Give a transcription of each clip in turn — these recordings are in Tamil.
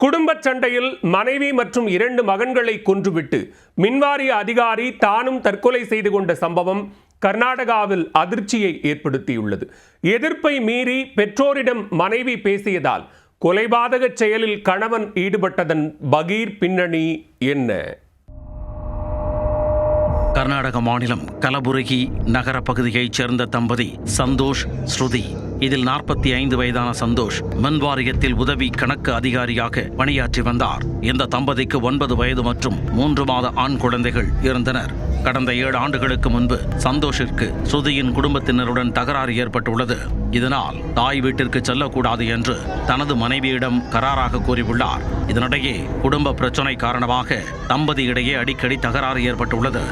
குடும்ப சண்டையில் மனைவி மற்றும் இரண்டு மகன்களை கொன்றுவிட்டு மின்வாரிய அதிகாரி தானும் தற்கொலை செய்து கொண்ட சம்பவம் கர்நாடகாவில் அதிர்ச்சியை ஏற்படுத்தியுள்ளது. எதிர்ப்பை மீறி பெற்றோரிடம் மனைவி பேசியதால் கொலைபாதக செயலில் கணவன் ஈடுபட்டதன் பகீர் பின்னணி என்ன? கர்நாடக மாநிலம் கலபுரகி நகர பகுதியைச் சேர்ந்த தம்பதி சந்தோஷ் ஸ்ருதி. இதில் நாற்பத்தி ஐந்து வயதான சந்தோஷ் மின் வாரியத்தில் உதவி கணக்கு அதிகாரியாக பணியாற்றி வந்தார். இந்த தம்பதிக்கு ஒன்பது வயது மற்றும் மூன்று மாத ஆண் குழந்தைகள் இருந்தனர். கடந்த ஏழு ஆண்டுகளுக்கு முன்பு சந்தோஷிற்கு ஸ்ருதியின் குடும்பத்தினருடன் தகராறு ஏற்பட்டுள்ளது. இதனால் தாய் வீட்டிற்கு செல்லக்கூடாது என்று தனது மனைவியிடம் கராராக கூறியுள்ளார். இதனிடையே குடும்ப பிரச்சனை காரணமாக தம்பதி இடையே அடிக்கடி தகராறு ஏற்பட்டுள்ளது.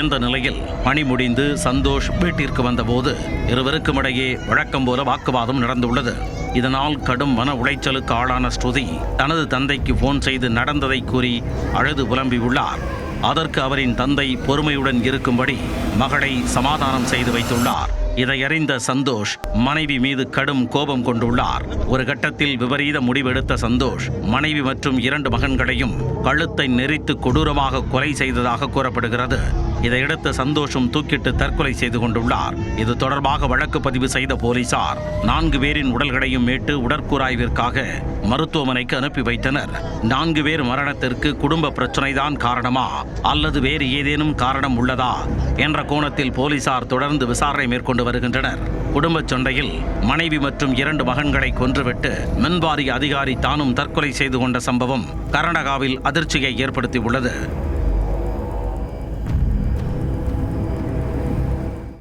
இந்த நிலையில் பணி முடிந்து சந்தோஷ் வீட்டிற்கு வந்தபோது இருவருக்கும் இடையே வழக்கம் போல வாக்குவாதம் நடந்துள்ளது. இதனால் கடும் மன உளைச்சலுக்கு ஆளான ஸ்ருதி தனது தந்தைக்கு போன் செய்து நடந்ததை கூறி அழுது புலம்பியுள்ளார். அதற்கு அவரின் தந்தை பொறுமையுடன் இருக்கும்படி மகளை சமாதானம் செய்து வைத்துள்ளார். இதை அறிந்த சந்தோஷ் மனைவி மீது கடும் கோபம் கொண்டுள்ளார். ஒரு கட்டத்தில் விபரீத முடிவெடுத்த சந்தோஷ் மனைவி மற்றும் இரண்டு மகன்களையும் கழுத்தை நெறித்து கொடூரமாக கொலை செய்ததாக கூறப்படுகிறது. இதையடுத்து சந்தோஷம் தூக்கிட்டு தற்கொலை செய்து கொண்டுள்ளார். இது தொடர்பாக வழக்கு பதிவு செய்த போலீசார் நான்கு பேரின் உடல்களையும் மீட்டு உடற்கூராய்விற்காக மருத்துவமனைக்கு அனுப்பி வைத்தனர். நான்கு பேர் மரணத்திற்கு குடும்ப பிரச்சனைதான் காரணமா அல்லது வேறு ஏதேனும் காரணம் உள்ளதா என்ற கோணத்தில் போலீசார் தொடர்ந்து விசாரணை மேற்கொண்டு வருகின்றனர். குடும்பச் சண்டையில் மனைவி மற்றும் இரண்டு மகன்களை கொன்றுவிட்டு மின்வாரிய அதிகாரி தானும் தற்கொலை செய்து கொண்ட சம்பவம் கர்நாடகாவில் அதிர்ச்சியை ஏற்படுத்தியுள்ளது.